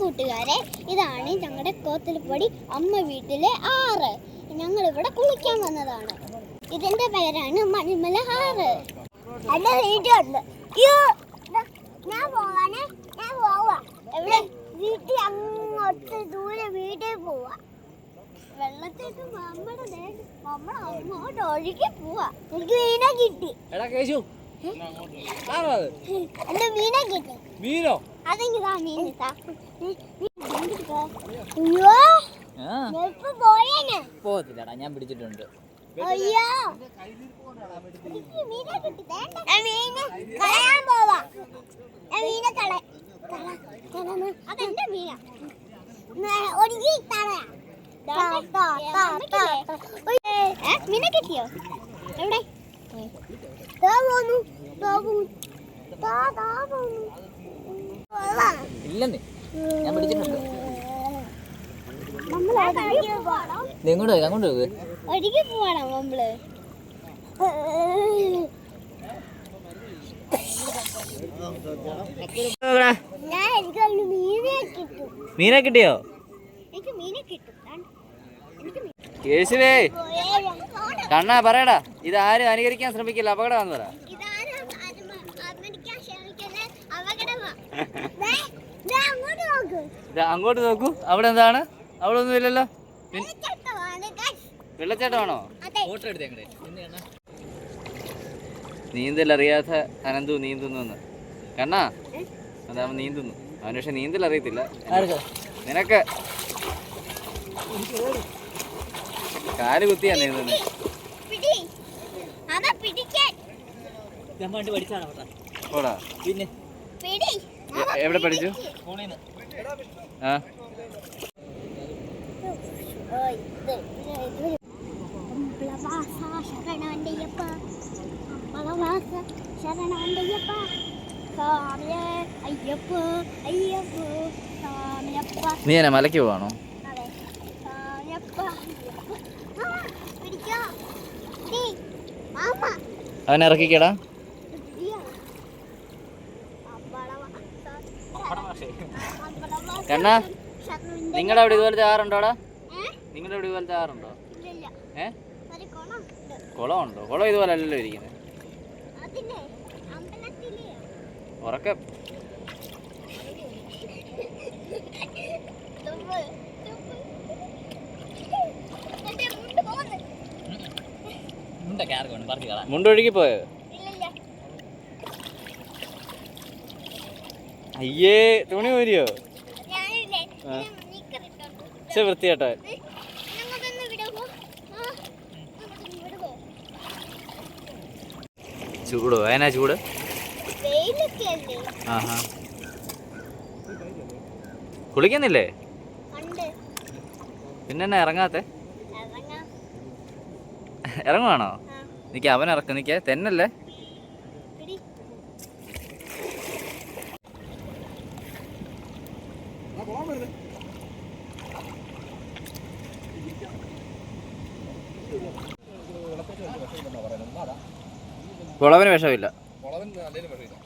കൂട്ടുകാരെ ഇതാണ് ഞങ്ങളുടെ കോത്തലപ്പൊടി അമ്മ വീട്ടിലെ ആറ്. ഞങ്ങൾ ഇവിടെ കുളിക്കാൻ വന്നതാണ്. ഇതിന്റെ പേരാണ് മണിമല ആറ്. എന്റെ വീട്ടിലുണ്ട് ഞാൻ പോവാനേ ഞാൻ പോവാ. എവിടെ? വീട്ടിൽ അങ്ങോട്ട് ദൂരെ വീട്ടിൽ പോവാ. വെള്ളത്തേക്ക് നമ്മുടെ ദേ- നമ്മൾ അങ്ങോട്ട് ഒഴുകി പോവാ. എനിക്ക് മീന കിട്ടി. എടാ കേശു. എന്റെ മീന കിട്ടി. മീനോ? അതെങ്കിലാ മീൻ പോയേനെ. പോകത്തില്ലടാ ഞാൻ പിടിച്ചിട്ടുണ്ട്. അയ്യോ. മീനെ കിട്ടി. വേണ്ട. ഞാൻ മീനെ കളയാൻ പോവാ. ഞാൻ മീനെ കള. അതെന്റെ മീനാ. ഒഴുകി മീനെ കിട്ടിയോ? എവിടെ? പോന്നു. ഇല്ലെന്നേ. ഞാൻ പിടിച്ചിട്ടുണ്ട് നമ്മൾ ഒഴുകി പോകണം നീ എങ്ങോട്ട് പോയി അങ്ങോട്ട് പോയി. ഒഴുകി പോകണം നമ്മൾ. മീനെ കിട്ടിയോ? പോയേരാ. കണ്ണാ പറയടാ. ഇത് ആരും അനുകരിക്കാൻ ശ്രമിക്കില്ല. അപകടമാണെന്ന് പറ. അങ്ങോട്ട് നോക്കൂ. അവിടെ എന്താണ്? അവിടെ ഒന്നും ഇല്ലല്ലോ വെള്ളച്ചാട്ടമാണ്? നീന്തൽ അറിയാത്ത അനന്തു നീന്തുന്നു കണ്ണാ? അതാവൻ നീന്തുന്നു. അവന് പക്ഷെ നീന്തൽ അറിയത്തില്ല നിനക്ക്? കാൽ കുത്തിയാ നീന്തുന്നത് പിടി. അതാ പിടിക്കാൻ. ഓടാ. പിന്നെ? പിടി. എവിടെ പഠിച്ചു? ആ? സ്വാമിയേ അയ്യപ്പ അയ്യപ്പ സ്വാമിയപ്പ നീ എന്നെ മലയ്ക്ക് പോവാണോ? അവനെ ഇറക്കിക്കടാ. കണ്ണാ. നിങ്ങളുടെ അവിടെ ഇതുപോലത്തെ ആറുണ്ടോടാ? നിങ്ങളുടെ അവിടെ ഇതുപോലത്തെ ആറുണ്ടോ? ഏ? കുളമുണ്ടോ. കുളം ഇതുപോലെ അല്ലല്ലോ ഇരിക്കുന്നത് ഉറക്കം. മുണ്ടൊഴുകി പോയോ? അയ്യേ തുണി ഊരിയോ? പക്ഷെ വൃത്തിയാട്ടോ ചൂടോ? ചൂട്? ആഹാ. കുളിക്കുന്നില്ലേ? പിന്നെ ഇറങ്ങാത്തെ? ഇറങ്ങാം. ഇറങ്ങുവാണോ? നിക്ക് അവൻ ഇറക്കും നിക്ക്. തെന്നല്ലേ? കുളവന് വിഷമില്ല. കുളവൻ നല്ലതിന് വിഷമില്ല.